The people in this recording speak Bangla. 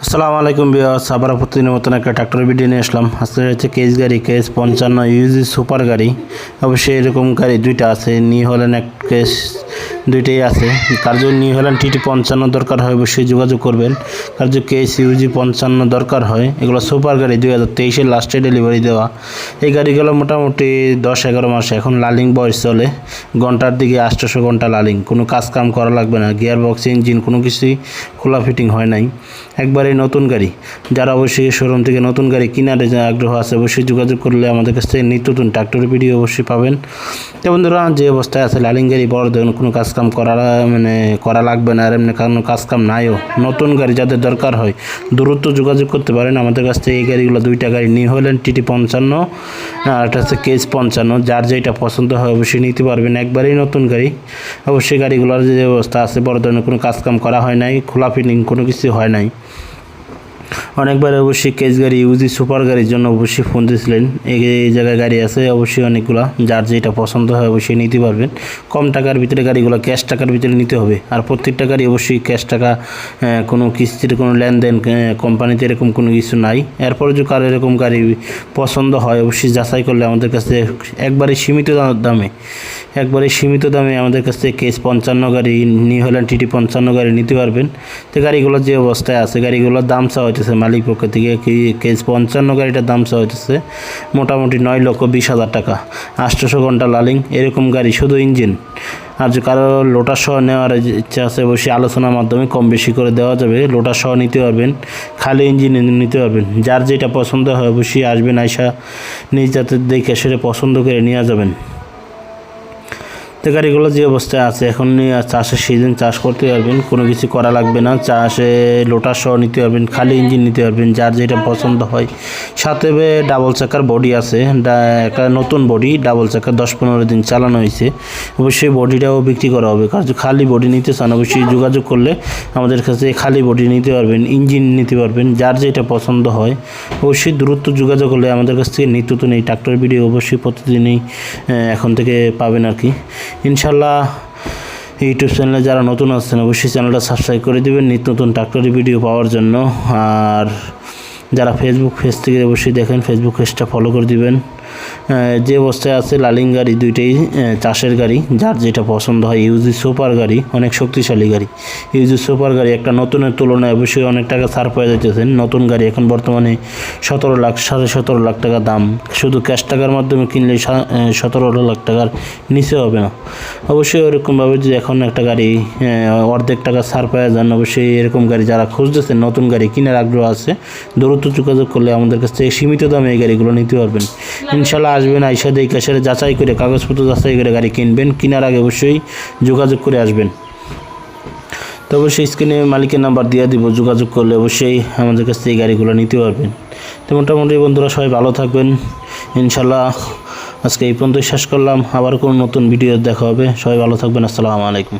আসসালামু আলাইকুম বিয়াস আবার প্রতিদিনের মতন একটা ট্রাক্টর ভিডিও নিয়ে আসলাম। আজকে হচ্ছে কেস গাড়ি, কেস পঞ্চান্ন ইউজি সুপার গাড়ি। অবশ্যই এরকম গাড়ি দুইটা আছে নি হলেন এক কেস দুইটাই আছে। কার যদি নিউ হল্যান্ড টিটি পঞ্চান্ন দরকার হয়, অবশ্যই যোগাযোগ করবেন। কার যদি কেস ইউজি পঞ্চান্ন দরকার হয়। এগুলো সুপার গাড়ি দুই হাজার তেইশের লাস্টে ডেলিভারি দেওয়া। এই গাড়িগুলো মোটামুটি দশ এগারো মাস এখন লালিং বয়স চলে। ঘণ্টার দিকে আটশোশো ঘণ্টা লালিং। কোনো কাজ কাম করা লাগবে না। গিয়ার বক্স ইঞ্জিন, কোনো কিছুই খোলা ফিটিং হয় নাই। একবারে নতুন গাড়ি। যারা অবশ্যই শোরুম থেকে নতুন গাড়ি কেনার আগ্রহ আছে, অবশ্যই যোগাযোগ করলে আমাদের কাছ থেকে নিত্য নতুন ভিডিও অবশ্যই পাবেন। তো বন্ধুরা, যে অবস্থায় আছে লালিং গাড়ি, বড় ধরনের কোনো কাজ কাম করা মানে করা লাগবে না, আর এমনি কোনো কাজকাম নাইও। নতুন গাড়ি যাদের দরকার হয় দূরত্ব যোগাযোগ করতে পারেন। আমাদের কাছ থেকে এই গাড়িগুলো, দুইটা গাড়ি নিয়ে হলেন টিটি পঞ্চান্ন, আর একটা হচ্ছে কেস পঞ্চান্ন। যার যেটা পছন্দ হয় অবশ্যই নিতে পারবেন। একবারেই নতুন গাড়ি। অবশ্যই গাড়িগুলোর যে অবস্থা আছে, বড় ধরনের কোনো কাজকাম করা হয় নাই, খোলা ফিটিং কোনো কিছু হয় নাই। অনেকবার অবশ্যই কেস গাড়ি ইউজি সুপার গাড়ির জন্য অবশ্যই ফোন দিয়েছিলেন এই জায়গায় গাড়ি আছে, অবশ্যই অনেকগুলো, যার যেটা পছন্দ হয় অবশ্যই নিতে পারবেন। কম টাকার ভিতরে গাড়িগুলো ক্যাশ টাকার ভিতরে নিতে হবে। আর প্রত্যেকটা গাড়ি অবশ্যই ক্যাশ টাকা কোনো কিস্তির কোনো লেনদেন কোম্পানিতে এরকম কোনো কিছু নাই। এরপরে যদি কারও এরকম গাড়ি পছন্দ হয়, অবশ্যই যাচাই করলে আমাদের কাছে একবারে সীমিত দামে, একবারে সীমিত দামে আমাদের কাছ কেস পঞ্চান্ন গাড়ি, নিউ হল্যান্ড টিটি পঞ্চান্ন গাড়ি নিতে পারবেন। তো গাড়িগুলোর যে অবস্থায় আছে, গাড়িগুলোর দাম চাওয়া হইতেছে মালিক পক্ষ থেকে কি কেস পঞ্চান্ন গাড়িটার দাম চাওয়া হইতেছে মোটামুটি নয় লক্ষ বিশ হাজার টাকা। আটশোশো ঘণ্টা লালিং, এরকম গাড়ি, শুধু ইঞ্জিন। আর যে কারও লোটার সহ নেওয়ার ইচ্ছা আছে অবশ্যই আলোচনার মাধ্যমে কম বেশি করে দেওয়া যাবে। লোটার সহ নিতে পারবেন, খালি ইঞ্জিন নিতে পারবেন। যার যেটা পছন্দ হয় অবশ্যই আসবেন, আইসা নিজ যাতে দেখে সেটা পছন্দ করে নিয়ে যাবেন। তো গাড়িগুলো যে অবস্থায় আছে, এখন চাষের সিজন চাষ করতে পারবেন, কোনো কিছু করা লাগবে না। চাষে লোটার সহ নিতে পারবেন, খালি ইঞ্জিন নিতে পারবেন, যার যেটা পছন্দ হয়। সাথে ডাবল চাকার বডি আছে একটা নতুন বডি ডাবল চাকার দশ পনেরো দিন চালানো হয়েছে। অবশ্যই বডিটাও বিক্রি করা হবে, কারণ খালি বডি নিতে চান, অবশ্যই যোগাযোগ করলে আমাদের কাছে খালি বডি নিতে পারবেন ইঞ্জিন নিতে পারবেন, যার যেটা পছন্দ হয়। অবশ্যই দূরত্ব যোগাযোগ করলে আমাদের কাছ থেকে নিত্য নতুন এই ট্রাক্টর ভিডিও অবশ্যই প্রতিদিনই এখন থেকে পাবেন আর কি। ইনশাল্লাহ ইউটিউব চ্যানেলে যারা নতুন আছেন, অবশ্যই চ্যানেলটা সাবস্ক্রাইব করে দেবেন। নিত্য নতুন ট্রাক্টরি ভিডিও পাওয়ার জন্য। আর যারা ফেসবুক পেজ থেকে অবশ্যই দেখেন ফেসবুক পেজটা ফলো করে দিবেন। যে অবস্থায় আছে লালিং গাড়ি দুইটাই চাষের গাড়ি, যার যেটা পছন্দ হয় ইউজি সুপার গাড়ি, অনেক শক্তিশালী গাড়ি। ইউজি সুপার গাড়ি একটা নতুনের তুলনায় অবশ্যই অনেক টাকা ছাড় পেয়ে যাইতেছেন নতুন গাড়ি এখন বর্তমানে সতেরো লাখ, সাড়ে সতেরো লাখ টাকা দাম। শুধু ক্যাশ টাকার মাধ্যমে কিনলে সতেরো লাখ টাকার নিচে হবে না। অবশ্যই ওরকমভাবে যদি এখন একটা গাড়ি অর্ধেক টাকা ছাড় পাওয়া যান, অবশ্যই এরকম গাড়ি যারা খুঁজতেছেন, নতুন গাড়ি কেনার আগ্রহ আছে দূরত্ব যোগাযোগ করলে আমাদের কাছ থেকে সীমিত দামে এই গাড়িগুলো নিতে পারবেন। ইনশাল্লাহ আসবেন আইসা দেখে সেটা যাচাই করে, কাগজপত্র যাচাই করে গাড়ি কিনবেন। কেনার আগে অবশ্যই যোগাযোগ করে আসবেন। তো অবশ্যই স্ক্রিনে মালিকের নাম্বার দিয়ে দিব, যোগাযোগ করলে অবশ্যই আমাদের কাছ থেকে এই গাড়িগুলো নিতে পারবেন। তো মোটামুটি বন্ধুরা সবাই ভালো থাকবেন। ইনশাল্লাহ আজকে এই পর্যন্তই শেষ করলাম। আবার কোনো নতুন ভিডিও দেখা হবে। সবাই ভালো থাকবেন। আসসালামু আলাইকুম।